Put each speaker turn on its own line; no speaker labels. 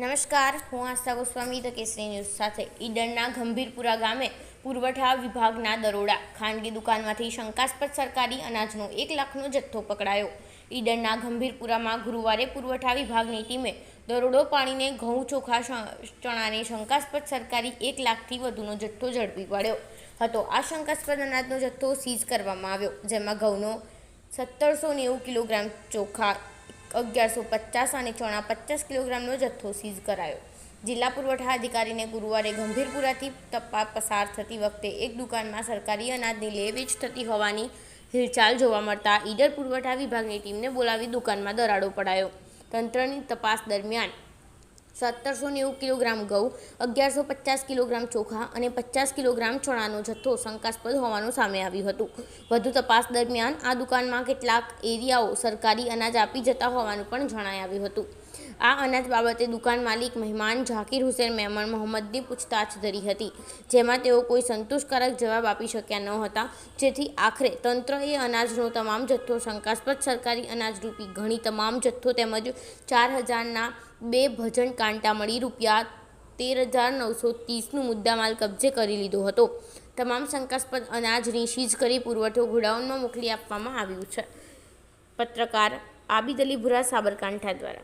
નમસ્કાર, હું આસ્થા Goswami the Kesari news સાથે ઈડરના ગંભીરપુરા ગામે પુરવઠા વિભાગના દરોડા. ખાનગી દુકાનમાંથી શંકાસ્પદ સરકારી અનાજનો એક લાખનો જથ્થો પકડાયો. ઈડરના ગંભીરપુરામાં ગુરુવારે પુરવઠા વિભાગની ટીમે દરોડો પાણીને ઘઉં ચોખા ચણાને શંકાસ્પદ સરકારી એક લાખથી વધુનો જથ્થો ઝડપી પાડ્યો હતો. આ શંકાસ્પદ અનાજનો જથ્થો સીઝ કરવામાં આવ્યો, જેમાં ઘઉંનો સત્તરસો નેવું કિલોગ્રામ ચોખા અગિયારસો પચાસ અને ચણા પચાસ કિલોગ્રામનો જથ્થો સીઝ કરાયો. જિલ્લા પુરવઠા અધિકારીને ગુરુવારે ગંભીરપુરાથી તપાસ પસાર થતી વખતે એક દુકાનમાં સરકારી અનાજની લે વેચ થતી હોવાની હિલચાલ જોવા મળતા ઈડર પુરવઠા વિભાગની ટીમને બોલાવી દુકાનમાં દરાડો પડાયો. તંત્રની તપાસ દરમિયાન સત્તરસો નેવું કિલોગ્રામ ઘઉં અગિયારસો પચાસ કિલોગ્રામ ચોખા અને પચાસ કિલોગ્રામ ચણાનો જથ્થો શંકાસ્પદ હોવાનું સામે આવ્યું હતું. વધુ તપાસ દરમિયાન આ દુકાનમાં કેટલાક એરિયાઓ સરકારી અનાજ આપી જતા હોવાનું પણ જણાઈ આવ્યું હતું. આ અનાજ બાબતે દુકાન માલિક મહેમાન ઝાકીર હુસેન મહેમાન મોહમ્મદની પૂછતાછ ધરી હતી, જેમાં તેઓ કોઈ સંતોષકારક જવાબ આપી શક્યા ન હતા. જેથી આખરે તંત્રએ અનાજનો તમામ જથ્થો શંકાસ્પદ સરકારી અનાજ રૂપી ઘણી તમામ જથ્થો તેમજ ચાર હજારના બે ભજન કાંટા મળી રૂપિયા તેર હજાર નવસો ત્રીસનું મુદ્દામાલ કબજે કરી લીધો હતો. તમામ શંકાસ્પદ અનાજની સીઝ કરી પુરવઠો ગોડાઉનમાં મોકલી આપવામાં આવ્યું છે. પત્રકાર આબિદ અલી ભુરા સાબરકાંઠા દ્વારા.